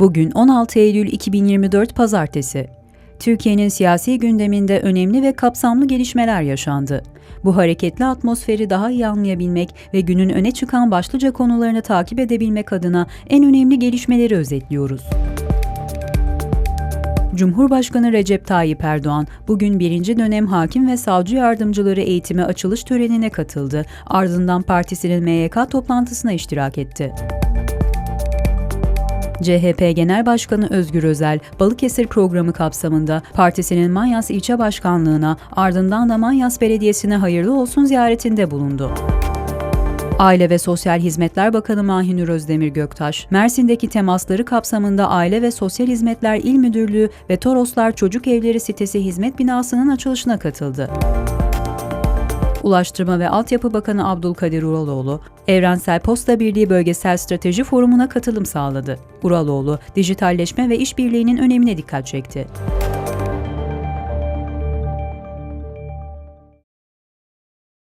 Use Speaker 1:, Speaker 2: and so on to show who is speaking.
Speaker 1: Bugün 16 Eylül 2024 Pazartesi. Türkiye'nin siyasi gündeminde önemli ve kapsamlı gelişmeler yaşandı. Bu hareketli atmosferi daha iyi anlayabilmek ve günün öne çıkan başlıca konularını takip edebilmek adına en önemli gelişmeleri özetliyoruz. Cumhurbaşkanı Recep Tayyip Erdoğan bugün birinci dönem hakim ve savcı yardımcıları eğitimi açılış törenine katıldı. Ardından partisinin MYK toplantısına iştirak etti. CHP Genel Başkanı Özgür Özel, Balıkesir programı kapsamında partisinin Manyas ilçe başkanlığına ardından da Manyas Belediyesi'ne hayırlı olsun ziyaretinde bulundu. Aile ve Sosyal Hizmetler Bakanı Mahinur Özdemir Göktaş, Mersin'deki temasları kapsamında Aile ve Sosyal Hizmetler İl Müdürlüğü ve Toroslar Çocuk Evleri sitesi hizmet binasının açılışına katıldı. Ulaştırma ve Altyapı Bakanı Abdülkadir Uraloğlu, Evrensel Posta Birliği Bölgesel Strateji Forumu'na katılım sağladı. Uraloğlu, dijitalleşme ve işbirliğinin önemine dikkat çekti.